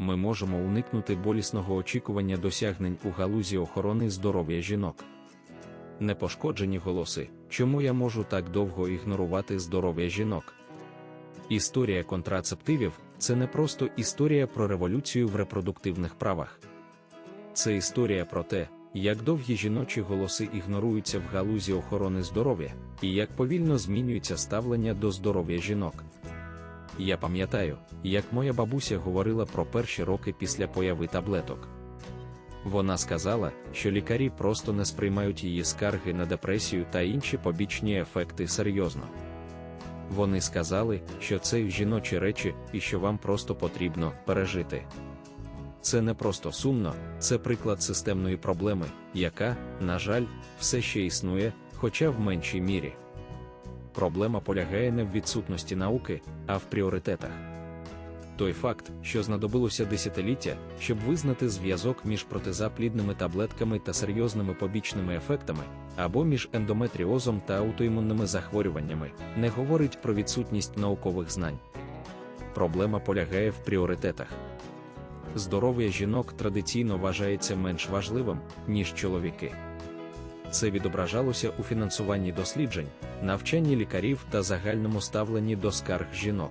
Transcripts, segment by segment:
ми можемо уникнути болісного очікування досягнень у галузі охорони здоров'я жінок. Непошкоджені голоси, чому я можу так довго ігнорувати здоров'я жінок? Історія контрацептивів це не просто історія про революцію в репродуктивних правах. Це історія про те, як довгі жіночі голоси ігноруються в галузі охорони здоров'я, і як повільно змінюється ставлення до здоров'я жінок. Я пам'ятаю, як моя бабуся говорила про перші роки після появи таблеток. Вона сказала, що лікарі просто не сприймають її скарги на депресію та інші побічні ефекти серйозно. Вони сказали, що це жіночі речі і що вам просто потрібно пережити. Це не просто сумно, це приклад системної проблеми, яка, на жаль, все ще існує, хоча в меншій мірі. Проблема полягає не в відсутності науки, а в пріоритетах. Той факт, що знадобилося десятиліття, щоб визнати зв'язок між протизаплідними таблетками та серйозними побічними ефектами, або між ендометріозом та аутоімунними захворюваннями, не говорить про відсутність наукових знань. Проблема полягає в пріоритетах. Здоров'я жінок традиційно вважається менш важливим, ніж чоловіки. Це відображалося у фінансуванні досліджень, навчанні лікарів та загальному ставленні до скарг жінок.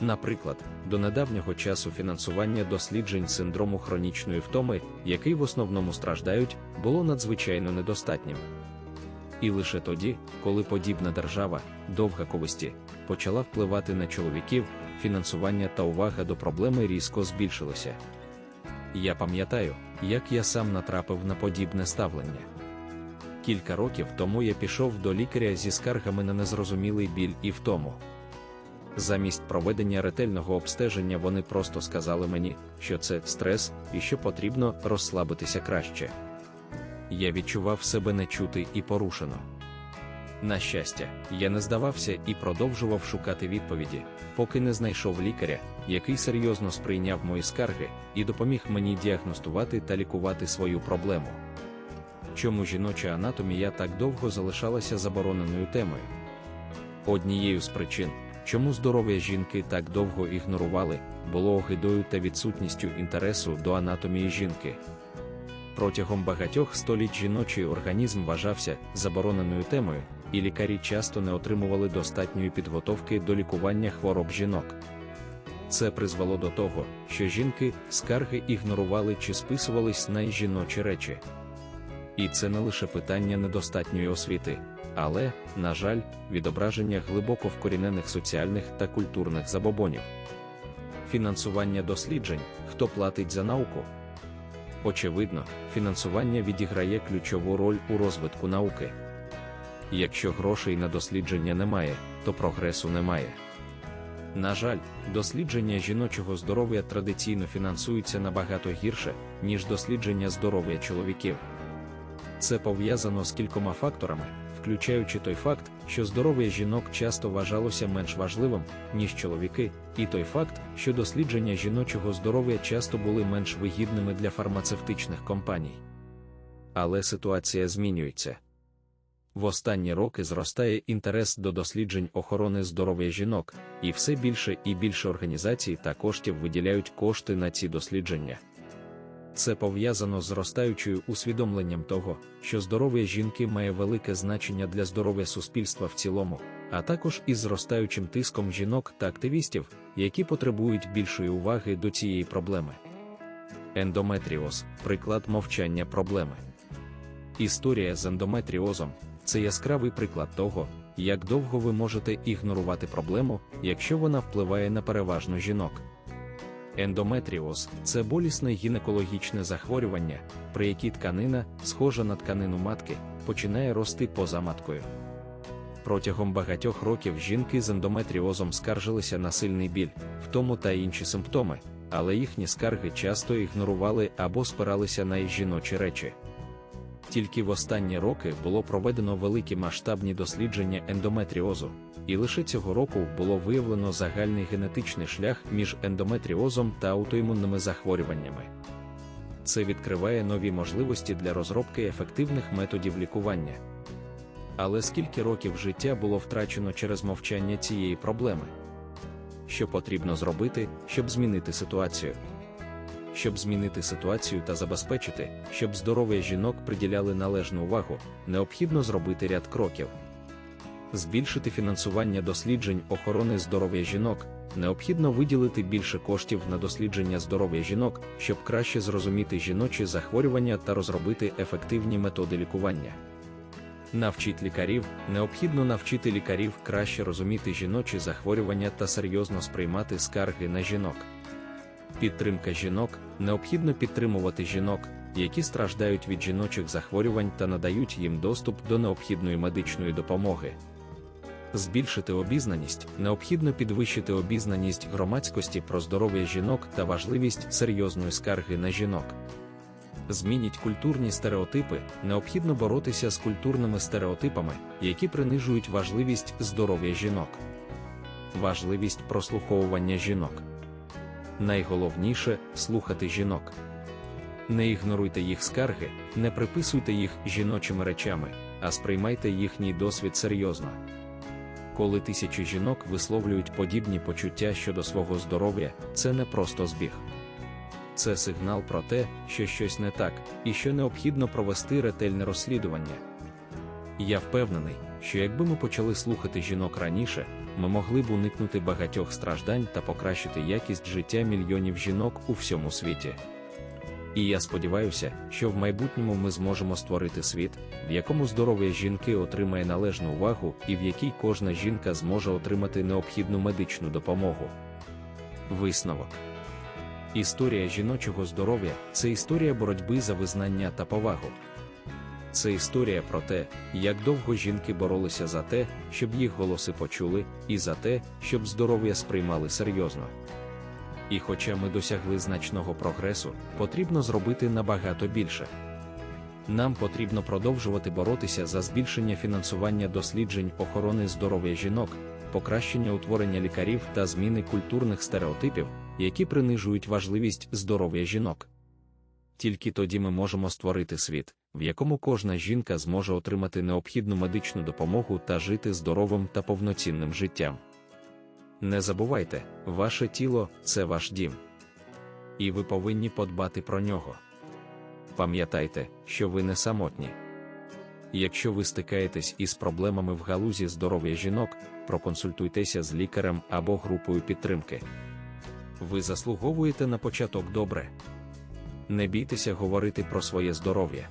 Наприклад, до недавнього часу фінансування досліджень синдрому хронічної втоми, який в основному страждають, було надзвичайно недостатнім. І лише тоді, коли подібна держава, довга ковисті, почала впливати на чоловіків, фінансування та увага до проблеми різко збільшилися. Я пам'ятаю, як я сам натрапив на подібне ставлення. Кілька років тому я пішов до лікаря зі скаргами на незрозумілий біль і втому. Замість проведення ретельного обстеження вони просто сказали мені, що це стрес і що потрібно розслабитися краще. Я відчував себе нечути і порушено. На щастя, я не здавався і продовжував шукати відповіді, поки не знайшов лікаря, який серйозно сприйняв мої скарги і допоміг мені діагностувати та лікувати свою проблему. Чому жіноча анатомія так довго залишалася забороненою темою? Однією з причин, чому здоров'я жінки так довго ігнорували, було огидою та відсутністю інтересу до анатомії жінки. Протягом багатьох століть жіночий організм вважався забороненою темою, і лікарі часто не отримували достатньої підготовки до лікування хвороб жінок. Це призвело до того, що жінки скарги ігнорували чи списувались на жіночі речі. І це не лише питання недостатньої освіти, але, на жаль, відображення глибоко вкорінених соціальних та культурних забобонів. Фінансування досліджень, хто платить за науку. Очевидно, фінансування відіграє ключову роль у розвитку науки. Якщо грошей на дослідження немає, то прогресу немає. На жаль, дослідження жіночого здоров'я традиційно фінансуються набагато гірше, ніж дослідження здоров'я чоловіків. Це пов'язано з кількома факторами, включаючи той факт, що здоров'я жінок часто вважалося менш важливим, ніж чоловіки, і той факт, що дослідження жіночого здоров'я часто були менш вигідними для фармацевтичних компаній. Але ситуація змінюється. В останні роки зростає інтерес до досліджень охорони здоров'я жінок, і все більше і більше організацій та коштів виділяють кошти на ці дослідження. Це пов'язано з зростаючою усвідомленням того, що здоров'я жінки має велике значення для здоров'я суспільства в цілому, а також із зростаючим тиском жінок та активістів, які потребують більшої уваги до цієї проблеми. Ендометріоз приклад мовчання проблеми. Історія з ендометріозом це яскравий приклад того, як довго ви можете ігнорувати проблему, якщо вона впливає на переважно жінок. Ендометріоз це болісне гінекологічне захворювання, при якій тканина, схожа на тканину матки, починає рости поза маткою. Протягом багатьох років жінки з ендометріозом скаржилися на сильний біль, втому та інші симптоми, але їхні скарги часто ігнорували або спиралися на жіночі речі. Тільки в останні роки було проведено великі масштабні дослідження ендометріозу, і лише цього року було виявлено загальний генетичний шлях між ендометріозом та аутоімунними захворюваннями. Це відкриває нові можливості для розробки ефективних методів лікування. Але скільки років життя було втрачено через мовчання цієї проблеми? Що потрібно зробити, щоб змінити ситуацію? щоб змінити ситуацію та забезпечити, щоб здоров'я жінок приділяли належну увагу, необхідно зробити ряд кроків. Збільшити фінансування досліджень охорони здоров'я жінок, необхідно виділити більше коштів на дослідження здоров'я жінок, щоб краще зрозуміти жіночі захворювання та розробити ефективні методи лікування. Навчіть лікарів, необхідно навчити лікарів краще розуміти жіночі захворювання та серйозно сприймати скарги на жінок. Підтримка жінок необхідно підтримувати жінок, які страждають від жіночих захворювань та надають їм доступ до необхідної медичної допомоги. Збільшити обізнаність необхідно підвищити обізнаність громадськості про здоров'я жінок та важливість серйозної скарги на жінок. Змініть культурні стереотипи, необхідно боротися з культурними стереотипами, які принижують важливість здоров'я жінок. Важливість прослуховування жінок. Найголовніше слухати жінок. Не ігноруйте їх скарги, не приписуйте їх жіночими речами, а сприймайте їхній досвід серйозно. Коли тисячі жінок висловлюють подібні почуття щодо свого здоров'я, це не просто збіг. Це сигнал про те, що щось не так, і що необхідно провести ретельне розслідування. Я впевнений, що якби ми почали слухати жінок раніше, ми могли б уникнути багатьох страждань та покращити якість життя мільйонів жінок у всьому світі. І я сподіваюся, що в майбутньому ми зможемо створити світ, в якому здоров'я жінки отримає належну увагу і в якій кожна жінка зможе отримати необхідну медичну допомогу. Висновок Історія жіночого здоров'я це історія боротьби за визнання та повагу. Це історія про те, як довго жінки боролися за те, щоб їх голоси почули, і за те, щоб здоров'я сприймали серйозно. І хоча ми досягли значного прогресу, потрібно зробити набагато більше. Нам потрібно продовжувати боротися за збільшення фінансування досліджень охорони здоров'я жінок, покращення утворення лікарів та зміни культурних стереотипів, які принижують важливість здоров'я жінок. Тільки тоді ми можемо створити світ, в якому кожна жінка зможе отримати необхідну медичну допомогу та жити здоровим та повноцінним життям. Не забувайте, ваше тіло це ваш дім. І ви повинні подбати про нього. Пам'ятайте, що ви не самотні. Якщо ви стикаєтесь із проблемами в галузі здоров'я жінок, проконсультуйтеся з лікарем або групою підтримки. Ви заслуговуєте на початок добре. Не бійтеся говорити про своє здоров'я.